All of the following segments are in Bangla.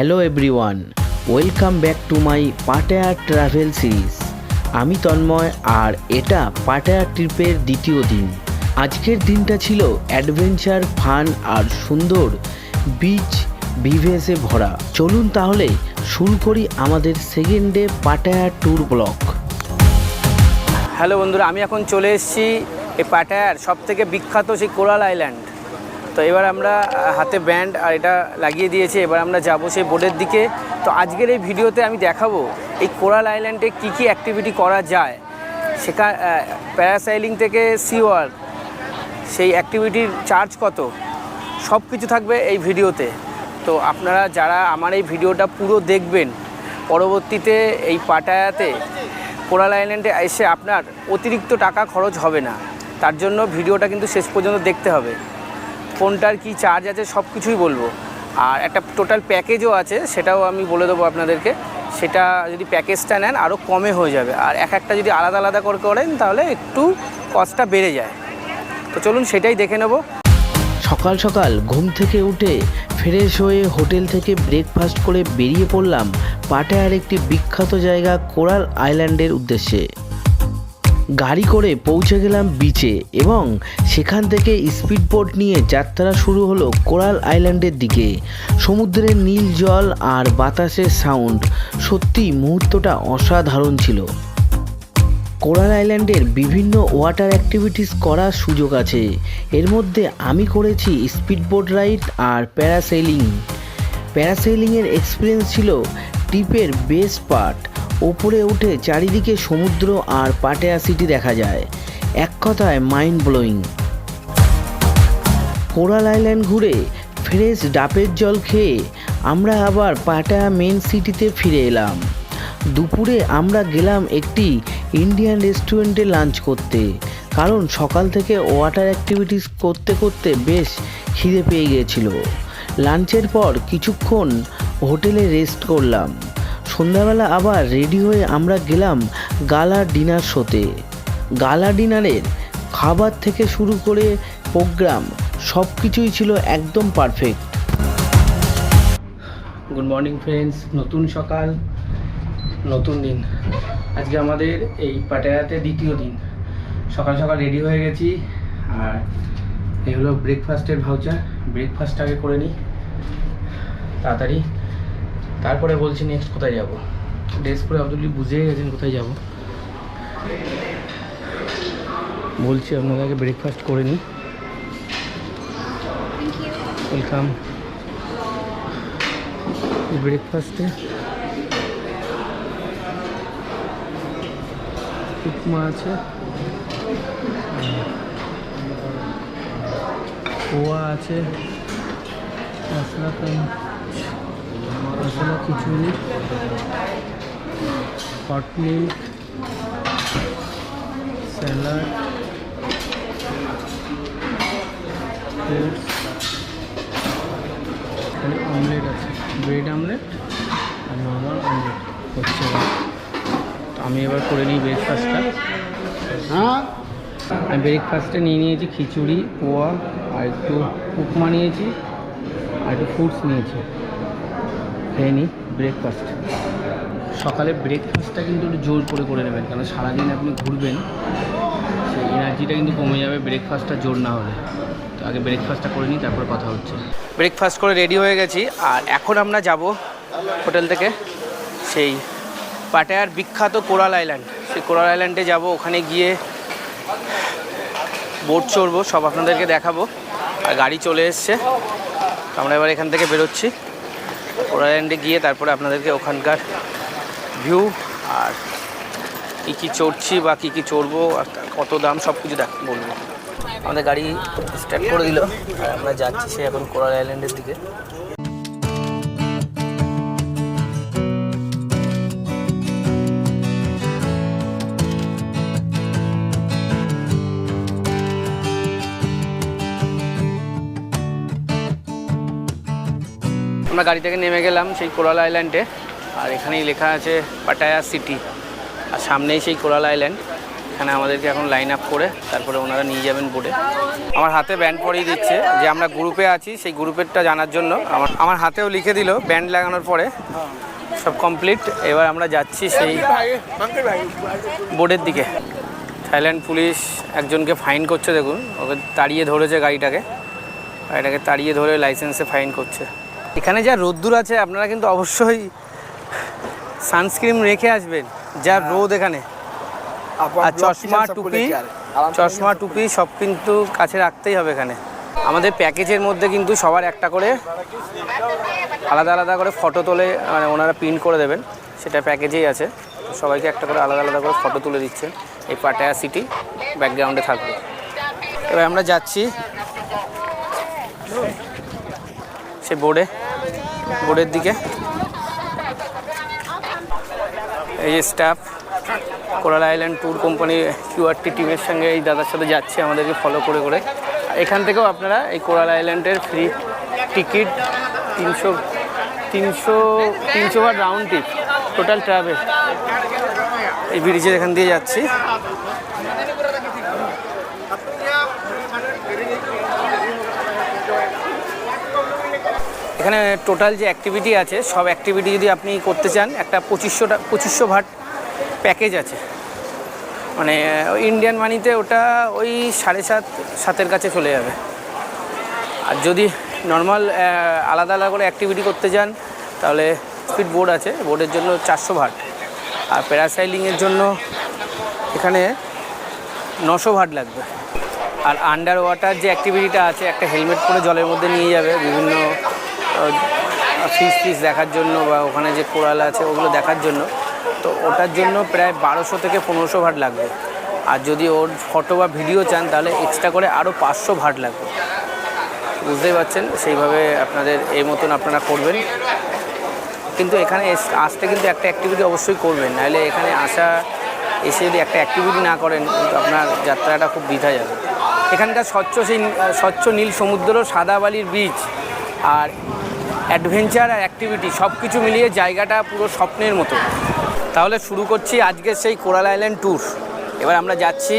Hello everyone, welcome back to my Pattaya travel series. আমি তন্ময় আর এটা পাটায়া ট্রিপের দ্বিতীয় দিন। আজকের দিনটা ছিল অ্যাডভেঞ্চার, ফান আর সুন্দর বিচ ভিভেসে ভরা। চলুন তাহলে শুরু করি আমাদের second day Pattaya tour vlog hello বন্ধুরা, আমি এখন চলে এসেছি এই পাটায়ার সব থেকে বিখ্যাত সেই কোরাল আইল্যান্ড। তো এবার আমরা হাতে ব্যান্ড আর এটা লাগিয়ে দিয়েছি, এবার আমরা যাব সেই বোর্ডের দিকে। তো আজকের এই ভিডিওতে আমি দেখাবো এই কোরাল আইল্যান্ডে কী কী অ্যাক্টিভিটি করা যায়। সেখানে প্যারাসাইলিং থেকে সি ওয়ার্ক সেই অ্যাক্টিভিটির চার্জ কত সব কিছু থাকবে এই ভিডিওতে। তো আপনারা যারা আমার এই ভিডিওটা পুরো দেখবেন, পরবর্তীতে এই পাটায়াতে কোরাল আইল্যান্ডে এসে আপনার অতিরিক্ত টাকা খরচ হবে না। তার জন্য ভিডিওটা কিন্তু শেষ পর্যন্ত দেখতে হবে। কোনটার কি চার্জ আছে সব কিছুই বলব। আর একটা টোটাল প্যাকেজও আছে, সেটাও আমি বলে দেবো আপনাদেরকে। সেটা যদি প্যাকেজটা নেন আরও কমে হয়ে যাবে। আর এক একটা যদি আলাদা আলাদা করে করেন, তাহলে একটু কস্টটা বেড়ে যায়। তো চলুন সেটাই দেখে নেব। সকাল সকাল ঘুম থেকে উঠে ফ্রেশ হয়ে হোটেল থেকে ব্রেকফাস্ট করে বেরিয়ে পড়লাম পাটায়ার একটি বিখ্যাত জায়গা কোরাল আইল্যান্ডের উদ্দেশ্যে। গাড়ি করে পৌঁছে গেলাম বিচে এবং সেখান থেকে স্পিড বোট নিয়ে যাত্রা শুরু হলো কোরাল আইল্যান্ডের দিকে। সমুদ্রের নীল জল আর বাতাসের সাউন্ড সত্যি মুহূর্তটা অসাধারণ ছিল। কোরাল আইল্যান্ডের বিভিন্ন ওয়াটার অ্যাক্টিভিটিস করার সুযোগ আছে। এর মধ্যে আমি করেছি স্পিডবোট রাইড আর প্যারাসেলিং প্যারাসেলিংয়ের এক্সপিরিয়েন্স ছিল ট্রিপের বেস্ট পার্ট ওপরে উঠে চারিদিকে সমুদ্র আর পাটেয়া সিটি দেখা যায়। এক কথায় মাইন্ড ব্লোয়িং কোরাল আইল্যান্ড ঘুরে ফ্রেশ ডাবের জল খেয়ে আমরা আবার পাটায়া মেন সিটিতে ফিরে এলাম। দুপুরে আমরা গেলাম একটি ইন্ডিয়ান রেস্টুরেন্টে লাঞ্চ করতে। কারণ সকাল থেকে ওয়াটার অ্যাক্টিভিটিস করতে করতে বেশ খিদে পেয়ে গিয়েছিল। লাঞ্চের পর কিছুক্ষণ হোটেলে রেস্ট করলাম। সন্ধ্যাবেলা আবার রেডি হয়ে আমরা গেলাম গালা ডিনার শোতে। গালা ডিনারের খাবার থেকে শুরু করে প্রোগ্রাম সব কিছুই ছিল একদম পারফেক্ট। গুড মর্নিং ফ্রেন্ডস নতুন সকাল, নতুন দিন। আজকে আমাদের এই পাটায়াতে দ্বিতীয় দিন। সকাল সকাল রেডি হয়ে গেছি। আর এগুলো ব্রেকফাস্টের ভাউচার ব্রেকফাস্ট আগে করে নিই। তাড়াতাড়ি। তারপরে বলছি নেক্সট কোথায় যাব? ড্রেস পরে আব্দুল্লি বুঝেই গেছেন কোথায় যাব। বলছি আপনাদেরকে ব্রেকফাস্ট করে নিই। ওয়েলকাম ব্রেকফাস্টে উপমা আছে। পোয়া আছে। মশলা মশলা খিচুড়ি মিল্ক স্যালাড এখানে অমলেট আছে। ব্রেড আমলেট আর নর্মাল অমলেট হচ্ছে। আমি এবার করে নিই ব্রেকফাস্টটা হ্যাঁ? আমি ব্রেকফাস্টে নিয়ে নিয়েছি খিচুড়ি পোয়া আর একটু উপমা নিয়েছি আর একটু ফ্রুটস নিয়েছি। খেয়ে নিই ব্রেকফাস্ট সকালে ব্রেকফাস্টটা কিন্তু একটু জোর করে করে নেবেন কারণ সারাদিন আপনি ঘুরবেন, সেই এনার্জিটা কিন্তু কমে যাবে ব্রেকফাস্টটা জোর না হলে। তো আগে ব্রেকফাস্টটা করে নিই তারপর কথা হচ্ছে। ব্রেকফাস্ট করে রেডি হয়ে গেছি, আর এখন আমরা যাব হোটেল থেকে সেই পাটায়ার বিখ্যাত কোরাল আইল্যান্ড। সেই কোরাল আইল্যান্ডে যাব, ওখানে গিয়ে বোট চড়বো, সব আপনাদেরকে দেখাবো। আর গাড়ি চলে এসছে আমরা এবার এখান থেকে বেরোচ্ছি। কোরাল আইল্যান্ডে গিয়ে তারপরে আপনাদেরকে ওখানকার ভিউ আর কী কী চড়ছি বা কী কী চড়বো আর কত দাম সব কিছু দেখ বলব। আমাদের গাড়ি স্টার্ট করে দিল। আর আমরা যাচ্ছি সে এখন কোরাল আইল্যান্ডের দিকে। আমরা গাড়ি থেকে নেমে গেলাম সেই কোরাল আইল্যান্ডে। আর এখানেই লেখা আছে পাটায়া সিটি। আর সামনেই সেই কোরাল আইল্যান্ড। এখানে আমাদেরকে এখন লাইন আপ করে তারপরে ওনারা নিয়ে যাবেন বোর্ডে আমার হাতে ব্যান্ড পরিয়ে দিচ্ছে যে আমরা গ্রুপে আছি, সেই গ্রুপেরটা জানার জন্য। আমার আমার হাতেও লিখে দিল ব্যান্ড লাগানোর পরে। সব কমপ্লিট এবার আমরা যাচ্ছি সেই বোর্ডের দিকে। থাইল্যান্ড পুলিশ একজনকে ফাইন করছে, দেখুন। ওকে তাড়িয়ে ধরেছে গাড়িটাকে। গাড়িটাকে তাড়িয়ে ধরে লাইসেন্সে ফাইন করছে। এখানে যা রোদ্দুর আছে আপনারা কিন্তু অবশ্যই সানস্ক্রিন রেখে আসবেন যা রোদ এখানে। আর চশমা টুপি চশমা টুপি সব কিন্তু কাছে রাখতেই হবে এখানে। আমাদের প্যাকেজের মধ্যে কিন্তু সবার একটা করে আলাদা আলাদা করে ফটো তোলে মানে ওনারা প্রিন্ট করে দেবেন। সেটা প্যাকেজেই আছে। সবাইকে একটা করে আলাদা আলাদা করে ফটো তুলে দিচ্ছেন। এই পাটায়া সিটি ব্যাকগ্রাউন্ডে থাকবে। এবার আমরা যাচ্ছি সে বোর্ডে, বোর্ডের দিকে। এই যে staff coral island tour company QRT টিমের সঙ্গে এই দাদার সাথে যাচ্ছে, আমাদেরকে ফলো করে করে। এখান থেকেও আপনারা এই কোরাল আইল্যান্ডের ফ্রি টিকিট তিনশো তিনশো তিনশো বার রাউন্ড টিপ টোটাল ট্রাভেল এই ব্রিজের এখান দিয়ে যাচ্ছি। এখানে টোটাল যে অ্যাক্টিভিটি আছে, সব অ্যাক্টিভিটি যদি আপনি করতে চান, একটা পঁচিশশোটা পঁচিশশো ভাট প্যাকেজ আছে। মানে ইন্ডিয়ান মানিতে ওটা ওই সাড়ে সাত, সাতের কাছে চলে যাবে। আর যদি নর্মাল আলাদা আলাদা করে অ্যাক্টিভিটি করতে চান, তাহলে স্পিড বোর্ড আছে। বোর্ডের জন্য চারশো ভাট। আর প্যারাসাইলিংয়ের জন্য এখানে নশো ভাট লাগবে। আর আন্ডার ওয়াটার যে অ্যাক্টিভিটিটা আছে, একটা হেলমেট পরে জলের মধ্যে নিয়ে যাবে। বিভিন্ন ফিস ফিস দেখার জন্য বা ওখানে যে কোরাল আছে, ওগুলো দেখার জন্য। তো ওটার জন্য প্রায় বারোশো থেকে পনেরোশো ভাট লাগবে। আর যদি ওর ফটো বা ভিডিও চান, তাহলে এক্সট্রা করে আরও পাঁচশো ভাট লাগবে। বুঝতেই পারছেন? সেইভাবে আপনাদের এই মতন আপনারা করবেন। কিন্তু এখানে আসতে কিন্তু একটা অ্যাক্টিভিটি অবশ্যই করবেন। নাহলে এখানে আসা, এসে যদি একটা অ্যাক্টিভিটি না করেন, কিন্তু আপনার যাত্রাটা খুব বৃথা যাবে। এখানকার স্বচ্ছ সেই স্বচ্ছ নীল সমুদ্র, সাদা বালির বীচ আর অ্যাডভেঞ্চার আর অ্যাক্টিভিটি সব কিছু মিলিয়ে জায়গাটা পুরো স্বপ্নের মতো তাহলে শুরু করছি আজকের সেই কোরাল আইল্যান্ড ট্যুর এবার আমরা যাচ্ছি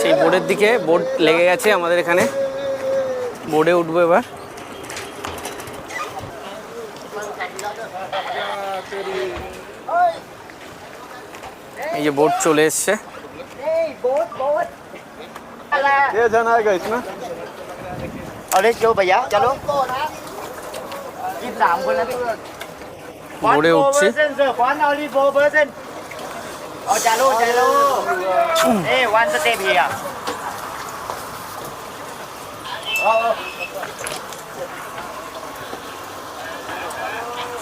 সেই বোর্ডের দিকে বোর্ড লেগে গেছে আমাদের এখানে বোর্ডে উঠবো এবার এই যে বোর্ড চলে এসছে ये जाना आएगा इसमें अरे क्यों भैया चलो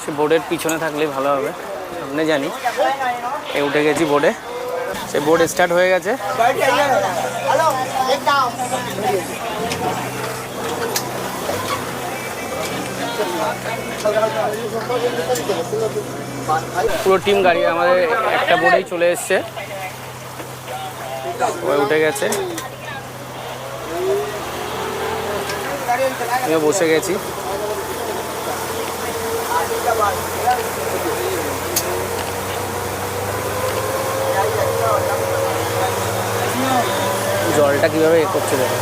সে বোর্ডের পিছনে থাকলে ভালো হবে আপনি জানি। এ উঠে গেছি বোর্ডে। সে বোর্ড স্টার্ট হয়ে গেছে। পুরো টিম গাড়ি আমাদের একটা বোর্ডেই চলে এসছে। উঠে গেছে। আমিও বসে গেছি। জলটা কীভাবে এ করছে দেখো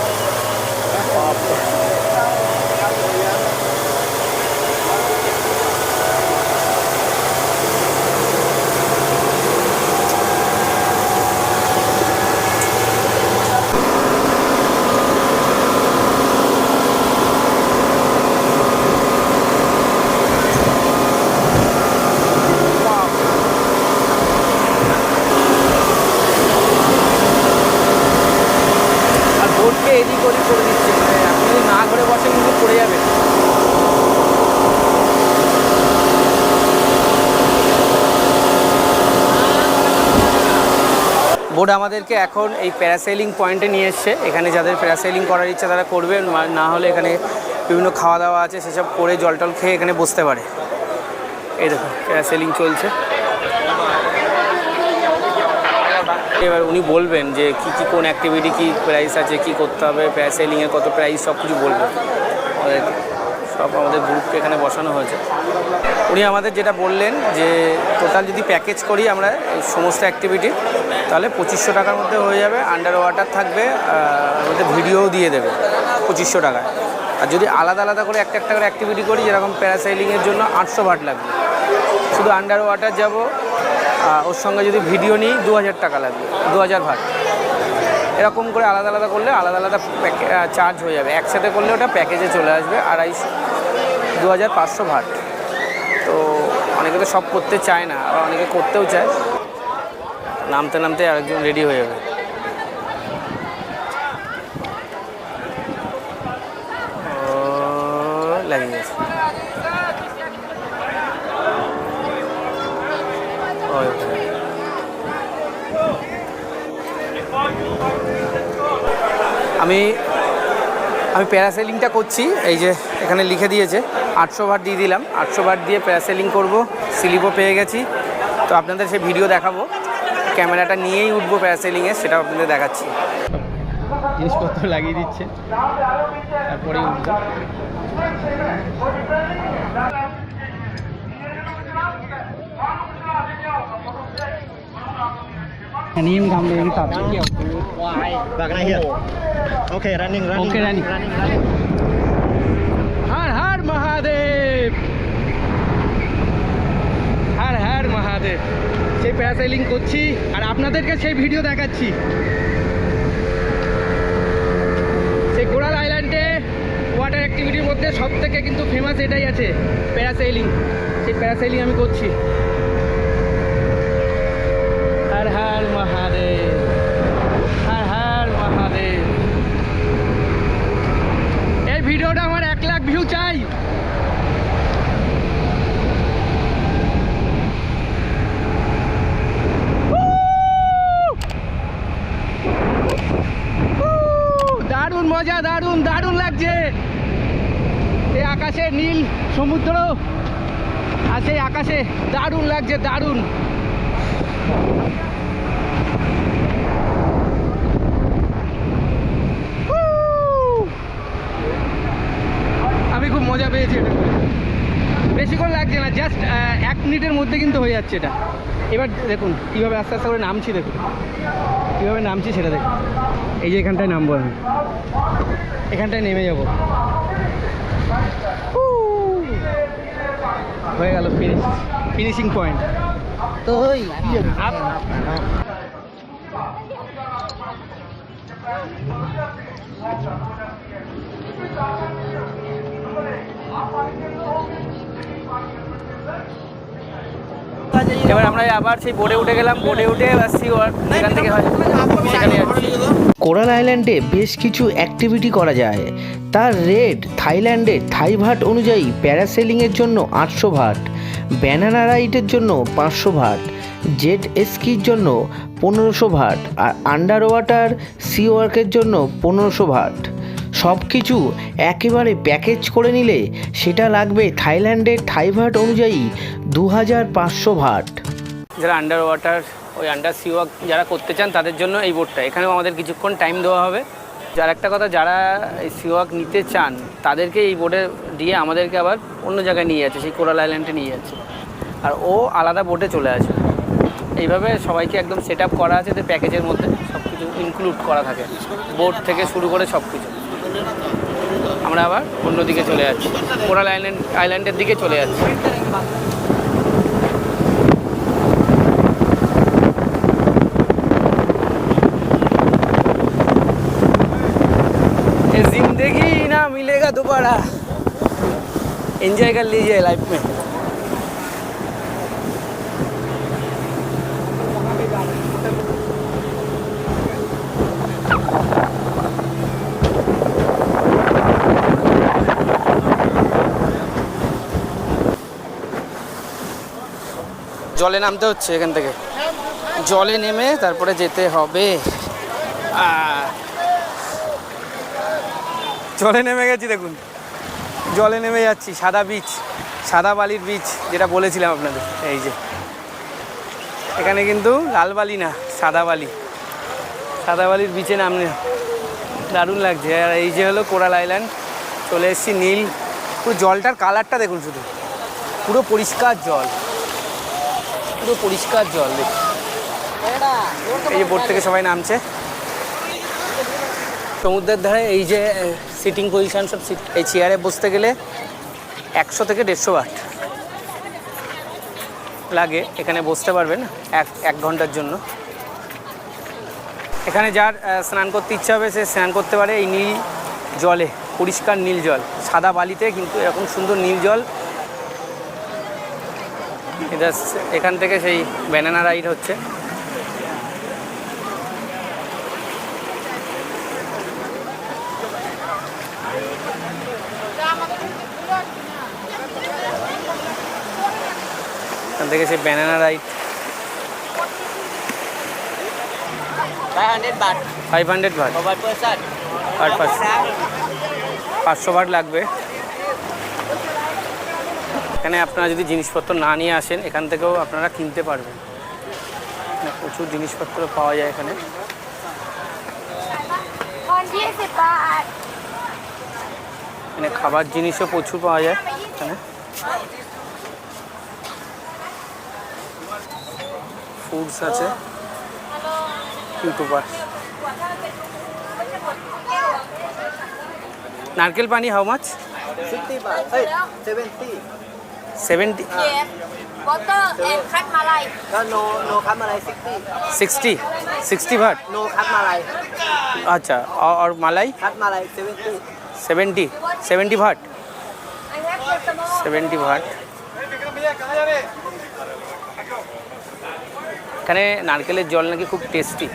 আর বোর্ডকে এদিক ওদিক করে দিচ্ছে মানে আপনি বসেন কিন্তু পড়ে যাবে। বোর্ড আমাদেরকে এখন এই প্যারাসেলিং পয়েন্টে নিয়ে এসছে। এখানে যাদের প্যারাসেলিং করার ইচ্ছা তারা করবে, না- না হলে এখানে বিভিন্ন খাওয়া দাওয়া আছে সেসব করে জল টল খেয়ে এখানে বসতে পারে। এই দেখো প্যারাসেলিং চলছে। এবার উনি বলবেন যে কি কি, কোন অ্যাক্টিভিটি কি প্রাইস আছে, কি করতে হবে প্যারাসেলিংয়ের কত প্রাইস সব কিছু বলবেন। আমাদেরকে সব আমাদের গ্রুপকে এখানে বসানো হয়েছে। উনি আমাদের যেটা বললেন যে টোটাল যদি প্যাকেজ করি আমরা সমস্ত অ্যাক্টিভিটি তাহলে পঁচিশশো টাকার মধ্যে হয়ে যাবে আন্ডার ওয়াটার থাকবে আমাদের ভিডিওও দিয়ে দেবে পঁচিশশো টাকায়। আর যদি আলাদা আলাদা করে একটা একটা করে অ্যাক্টিভিটি করি, যেরকম প্যারাসাইলিংয়ের জন্য আটশো ভাট লাগবে। শুধু আন্ডার ওয়াটার যাব ওর সঙ্গে যদি ভিডিও নিই দু হাজার টাকা লাগবে দু হাজার ভাট এরকম করে আলাদা আলাদা করলে আলাদা আলাদা চার্জ হয়ে যাবে। একসাথে করলে ওটা প্যাকেজে চলে আসবে, আড়াইশো দু হাজার পাঁচশো ভাট তো অনেকে তো সব করতে চায় না, আবার অনেকে করতেও চায়। নামতে নামতে আরেকজন রেডি হয়ে যাবে। আমি আমি প্যারাসেলিংটা করছি। এই যে এখানে লিখে দিয়েছে, আটশো ভাট দিয়ে দিলাম। আটশো ভাট দিয়ে প্যারাসেলিং করব স্লিপও পেয়ে গেছি। তো আপনাদের সে ভিডিও দেখাবো। ক্যামেরাটা নিয়েই উঠবো প্যারাসেলিংয়ে সেটা আপনাদের দেখাচ্ছি। জিনিসপত্র লাগিয়ে দিচ্ছে তারপরে উঠবো। อันนี้มึงทำเองตัดเกี่ยวควาย Back right here. Okay, running, running. Okay, running. Har Har Mahadev Har Har Mahadev সেই প্যারাসাইলিং করছি আর আপনাদেরকে সেই ভিডিও দেখাচ্ছি সেই কোরাল আইল্যান্ডে ওয়াটার অ্যাক্টিভিটির মধ্যে সব থেকে কিন্তু ফেমাস এটাই আছে প্যারাসাইলিং সেই প্যারাসাইলিং আমি করছি হর মহাদেব হর হর মহাদেব। এই ভিডিওটা আমার এক লাখ ভিউ চাই। দারুণ মজা, দারুণ দারুণ লাগছে। এই আকাশে নীল সমুদ্র, আর সেই আকাশে দারুণ লাগছে, দারুণ আমি পেয়েছি এটা। করে। বেশিক্ষণ লাগছে না জাস্ট এক মিনিটের মধ্যে কিন্তু হয়ে যাচ্ছে এটা। এবার দেখুন কীভাবে আস্তে আস্তে করে নামছি দেখুন। কীভাবে নামছি সেটা দেখুন। এই যে এখানটায় নামবো আমি। এখানটায় নেমে যাব। হয়ে গেল ফিনিশ ফিনিশিং পয়েন্ট তো ওই এবার আমরা আবার সেই বোর্ডে উঠে গেলাম বোর্ডে উঠে সেখান থেকে কোরাল আইল্যান্ডে বেশ কিছু অ্যাক্টিভিটি করা যায়। তার রেট থাইল্যান্ডে থাই ভাট অনুযায়ী প্যারাসেলিংয়ের জন্য আটশো ভাট ব্যানানা রাইডের জন্য পাঁচশো ভাট জেট স্কির জন্য পনেরোশো ভাট, আর আন্ডার ওয়াটার সি ওয়ার্কের জন্য পনেরোশো ভাট। সব কিছু একেবারে প্যাকেজ করে নিলে সেটা লাগবে থাইল্যান্ডের থাই ভাট অনুযায়ী দু হাজার পাঁচশো ভাট। যারা আন্ডার ওয়াটার ওই আন্ডার সি ওয়াক যারা করতে চান তাদের জন্য এই বোটটা এখানেও আমাদের কিছুক্ষণ টাইম দেওয়া হবে। যার একটা কথা, যারা এই সি ওয়াক নিতে চান, তাদেরকে এই বোটে দিয়ে আমাদেরকে আবার অন্য জায়গায় নিয়ে যাচ্ছে, সেই কোরাল আইল্যান্ডে নিয়ে যাচ্ছে। আর ও আলাদা বোটে চলে আসবে। এইভাবে সবাইকে একদম সেট করা আছে প্যাকেজের মধ্যে সব কিছু ইনক্লুড করা থাকে। বোট থেকে শুরু করে সব কিছু আমরা আবার অন্যদিকে চলে যাচ্ছি কোরাল আইল্যান্ড আইল্যান্ডের দিকে চলে যাচ্ছি ये जिंदगी ना मिलेगा दोबारा एंजॉय कर लीजिए लाइफ में জলে নামতে হচ্ছে এখান থেকে। জলে নেমে তারপরে যেতে হবে। জলে নেমে গেছি দেখুন। জলে নেমে যাচ্ছি, সাদা বীচ সাদা বালির বীচ যেটা বলেছিলাম আপনাদের, এই যে। এখানে কিন্তু লাল বালি না, সাদা বালি। সাদা বালির বিচে নামলে দারুণ লাগছে। আর এই যে হলো কোরাল আইল্যান্ড, চলে এসেছি নীল। পুরো জলটার কালারটা দেখুন শুধু। পুরো পরিষ্কার জল। পুরো পরিষ্কার জল এই যে বোট থেকে সবাই নামছে। সমুদ্রের ধারে এই যে সিটিং পজিশন সব এই চেয়ারে বসতে গেলে একশো থেকে দেড়শো বাট লাগে, এখানে বসতে পারবেন এক এক ঘণ্টার জন্য। এখানে যার স্নান করতে ইচ্ছা হবে, সে স্নান করতে পারে এই নীল জলে, পরিষ্কার নীল জল। সাদা বালিতে কিন্তু এরকম সুন্দর নীল জল স- এখান থেকে সেই ব্যানানা রাইড হচ্ছে। এখান থেকে সেই banana ride five hundred baht পাঁচশো ভাট লাগবে। এখানে আপনারা যদি জিনিসপত্র না নিয়ে আসেন, এখান থেকেও আপনারা কিনতে পারবেন। প্রচুর জিনিসপত্র পাওয়া যায় এখানে। এখানে খাবার জিনিসও প্রচুর পাওয়া যায় এখানে। ফুডস আছে। ইউটিউবার নারকেল পানি how much 70 seventy sixty sixty baht अच्छा और, और मलाई सेवेंटी सेवेंटी भट সেভেন্টি এখানে নারকেলের জল নাকি খুব টেস্টি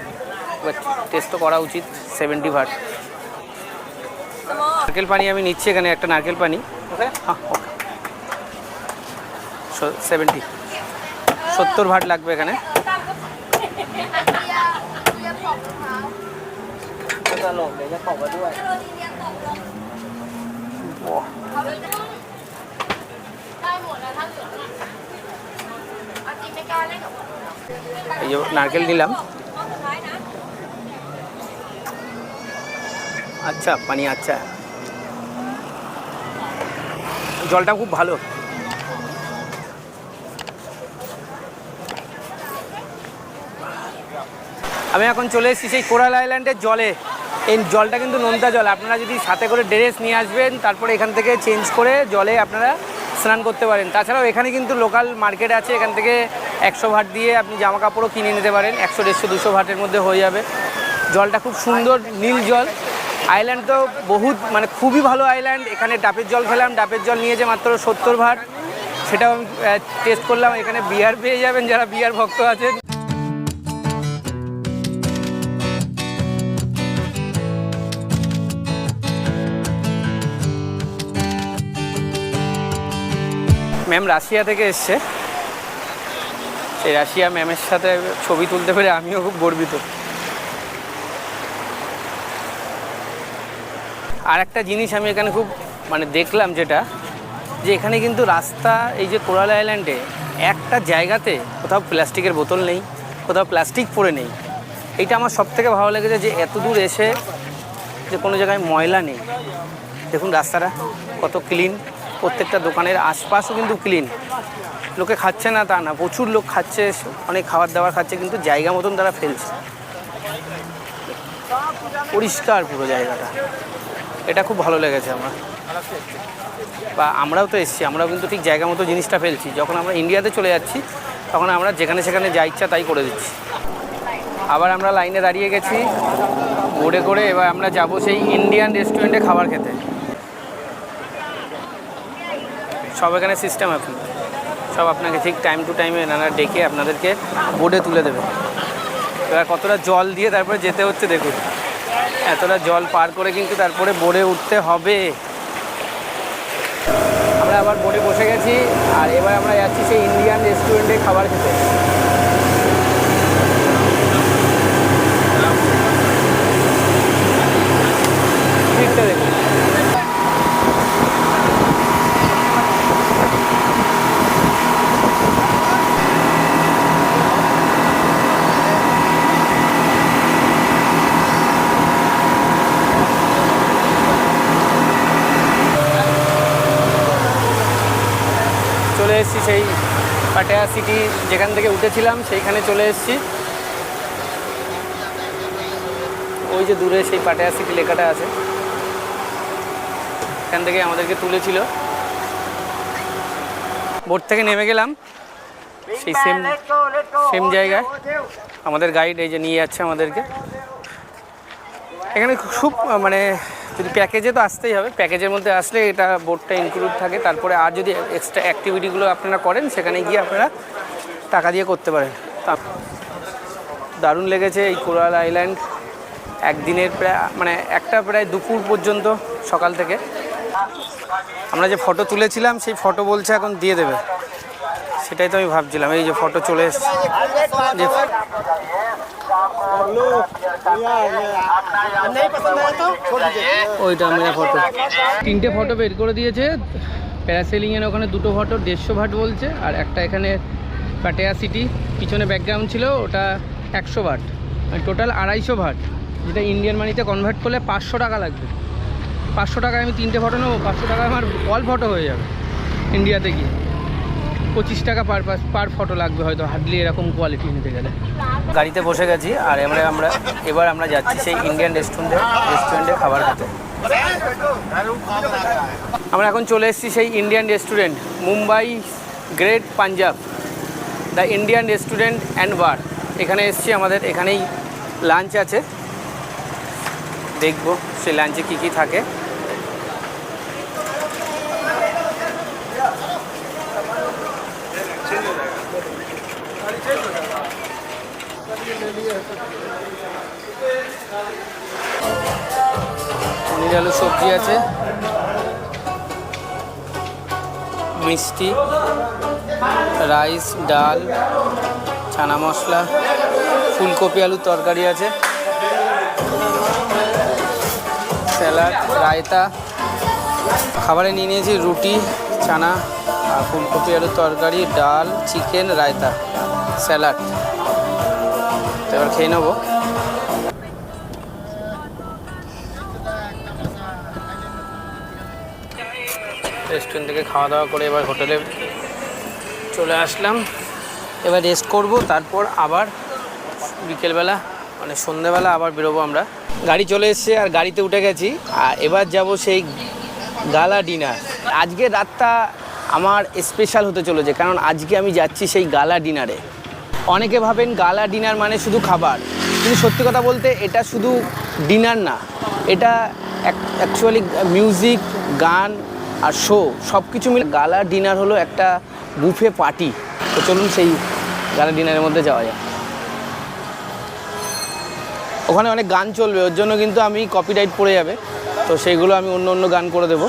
টেস্ট তো করা উচিত। সেভেন্টি ভাট নারকেল পানি আমি নিচ্ছি এখানে একটা নারকেল পানি। হ্যাঁ सेवेंटी सत्तर भाट लागे एखे नारकेल निल अच्छा पानी अच्छा जलटा खूब भलो আমি এখন চলে এসেছি সেই কোরাল আইল্যান্ডের জলে। এই জলটা কিন্তু নোনতা জল। আপনারা যদি সাথে করে ড্রেস নিয়ে আসবেন, তারপরে এখান থেকে চেঞ্জ করে জলে আপনারা স্নান করতে পারেন। তাছাড়াও এখানে কিন্তু লোকাল মার্কেট আছে, এখান থেকে একশো ভাট দিয়ে আপনি জামা কাপড়ও কিনে নিতে পারেন। একশো, দেড়শো, দুশো ভাটের মধ্যে হয়ে যাবে। জলটা খুব সুন্দর, নীল জল। আইল্যান্ড তো বহুত মানে খুবই ভালো আইল্যান্ড। এখানে ডাবের জল খেলাম, ডাবের জল নিয়েছে মাত্র সত্তর ভাট। সেটাও আমি টেস্ট করলাম। এখানে বিয়ার পেয়ে যাবেন যারা বিয়ার ভক্ত আছেন। ম্যাম রাশিয়া থেকে এসছে। সেই রাশিয়া ম্যামের সাথে ছবি তুলতে পেরে আমিও খুব গর্বিত। আর একটা জিনিস আমি এখানে খুব মানে দেখলাম যেটা, যে এখানে কিন্তু রাস্তা, এই যে কোরাল আইল্যান্ডে একটা জায়গাতে কোথাও প্লাস্টিকের বোতল নেই, কোথাও প্লাস্টিক পড়ে নেই। এইটা আমার সব থেকে ভালো লেগেছে যে এত দূর এসে যে কোনো জায়গায় ময়লা নেই। দেখুন রাস্তাটা কত ক্লিন প্রত্যেকটা দোকানের আশপাশও কিন্তু ক্লিন লোকে খাচ্ছে না তা না, প্রচুর লোক খাচ্ছে, অনেক খাবার দাবার খাচ্ছে, কিন্তু জায়গা মতন তারা ফেলছে। পরিষ্কার পুরো জায়গাটা। এটা খুব ভালো লেগেছে আমার। বা আমরাও তো এসেছি, আমরাও কিন্তু ঠিক জায়গা মতো জিনিসটা ফেলছি। যখন আমরা ইন্ডিয়াতে চলে যাচ্ছি, তখন আমরা যেখানে সেখানে যা ইচ্ছা তাই করে দিচ্ছি। আবার আমরা লাইনে দাঁড়িয়ে গেছি। বোর্ডে করে এবার আমরা যাব সেই ইন্ডিয়ান রেস্টুরেন্টে খাবার খেতে। সব এখানে সিস্টেম এখন সব আপনাকে ঠিক টাইম টু টাইমে নানা ডেকে আপনাদেরকে বোর্ডে তুলে দেবে। এবার কতটা জল দিয়ে তারপরে যেতে হচ্ছে দেখুন। এতটা জল পার করে কিন্তু তারপরে বোর্ডে উঠতে হবে। আমরা আবার বোর্ডে বসে গেছি, আর এবার আমরা যাচ্ছি সেই ইন্ডিয়ান রেস্টুরেন্টে খাবার খেতে ভিড়টা দেখুন এসেছি সেই পাটায়া সিটি যেখান থেকে উঠেছিলাম সেইখানে চলে এসেছি। ওই যে দূরে সেই পাটায়া সিটি লেখাটা আছে। এখান থেকে আমাদেরকে তুলেছিল। বোট থেকে নেমে গেলাম। সেই সেম সেম জায়গায়। আমাদের গাইড এই যে নিয়ে যাচ্ছে আমাদেরকে। এখানে খুব মানে যদি প্যাকেজে তো আসতেই হবে। প্যাকেজের মধ্যে আসলে এটা বোর্ডটা ইনক্লুড থাকে। তারপরে আর যদি এক্সট্রা অ্যাক্টিভিটিগুলো আপনারা করেন, সেখানে গিয়ে আপনারা টাকা দিয়ে করতে পারেন। দারুণ লেগেছে এই কোরাল আইল্যান্ড। একদিনের প্রায় মানে একটা প্রায় দুপুর পর্যন্ত সকাল থেকে। আমরা যে ফটো তুলেছিলাম, সেই ফটো বলছে এখন দিয়ে দেবে। সেটাই তো আমি ভাবছিলাম। এই যে ফটো চলে এসছে। যে ফটো তিনটে ফটো বের করে দিয়েছে। প্যারাসেলিংয়ের ওখানে দুটো ফটো দেড়শো ভাট বলছে, আর একটা এখানে পাটেয়া সিটি পিছনে ব্যাকগ্রাউন্ড ছিল, ওটা একশো ভাট মানে টোটাল আড়াইশো ভাট যেটা ইন্ডিয়ান মানিতে কনভার্ট করলে পাঁচশো টাকা লাগবে। পাঁচশো টাকায় আমি তিনটে ফটো নেব, পাঁচশো টাকায় আমার অল ফটো হয়ে যাবে। ইন্ডিয়াতে গিয়ে। পঁচিশ টাকা পার পার ফটো লাগবে হয়তো হার্ডলি এরকম কোয়ালিটি নিতে গেলে। গাড়িতে বসে গেছি, আর এবারে আমরা, এবার আমরা যাচ্ছি সেই ইন্ডিয়ান রেস্টুরেন্টে রেস্টুরেন্টে খাবার খেতে। আমরা এখন চলে এসেছি সেই Indian restaurant Mumbai great Punjab the Indian restaurant and bar এখানে এসেছি আমাদের, এখানেই লাঞ্চ আছে। দেখব, সেই লাঞ্চে কী কী থাকে। পনির আলু সবজি আছে। মিষ্টি, রাইস, ডাল, চানা মশলা, ফুলকপি আলুর তরকারি আছে। স্যালাড, রায়তা। খাবারে নিয়ে নিয়েছি রুটি, চানা, আর ফুলকপি আলুর তরকারি, ডাল, চিকেন, রায়তা, স্যালাড। তো এবার খেয়ে নেব। রেস্টুরেন্ট থেকে খাওয়া দাওয়া করে এবার হোটেলে চলে আসলাম। এবার রেস্ট করব, তারপর আবার বিকেলবেলা মানে সন্ধেবেলা আবার বেরোবো আমরা। গাড়ি চলে এসছে আর গাড়িতে উঠে গেছি। আর এবার যাব সেই গালা ডিনার আজকে রাতটা আমার স্পেশাল হতে চলেছে, কারণ আজকে আমি যাচ্ছি সেই গালা ডিনারে অনেকে ভাবেন গালা ডিনার মানে শুধু খাবার। কিন্তু সত্যি কথা বলতে এটা শুধু ডিনার না। এটা অ্যাকচুয়ালি মিউজিক গান আর শো সব কিছু মিলে গালা ডিনার হলো একটা বুফে পার্টি তো চলুন সেই গালা ডিনারের মধ্যে যাওয়া যায় ওখানে অনেক গান চলবে, ওর জন্য কিন্তু আমি কপিরাইট পড়ে যাবে। তো সেইগুলো আমি অন্য অন্য গান করে দেবো।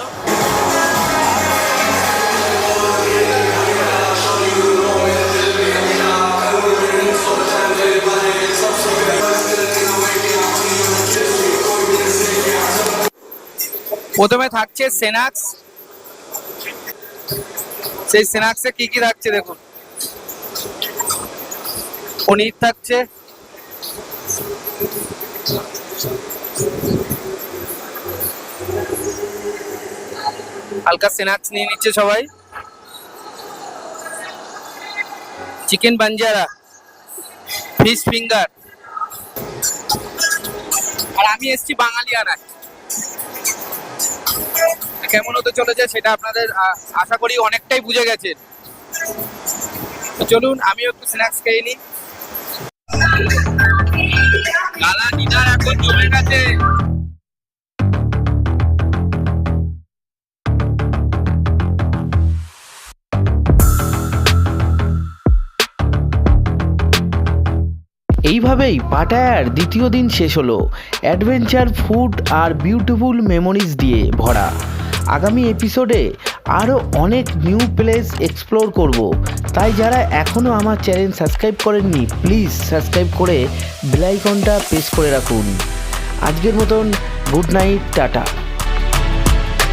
প্রথমে থাকছে সেনাক্স সেই সেনাক্সে কি কি থাকছে দেখুন। পনির থাকছে। হালকা স্ন্যাক্স নিয়ে নিচ্ছে সবাই। Chicken banjara, fish finger. আর আমি এসছি বাঙালিয়ানায়। কেমন হতে চলেছে সেটা আপনাদের আশা করি অনেকটাই বুঝে গেছেন। চলুন, আমিও একটু স্ন্যাক্স খেয়ে নিই। গালা ডিনার এখন জমে গেছে। এইভাবেই পাটায়ার দ্বিতীয় দিন শেষ হলো। অ্যাডভেঞ্চার ফুড আর বিউটিফুল মেমোরিজ দিয়ে ভরা। আগামী এপিসোডে আরও অনেক নিউ প্লেস এক্সপ্লোর করব। তাই যারা এখনও আমার চ্যানেল সাবস্ক্রাইব করেননি প্লিজ সাবস্ক্রাইব করে বেলাইকনটা প্রেস করে রাখুন। আজকের মতন গুড নাইট টাটা।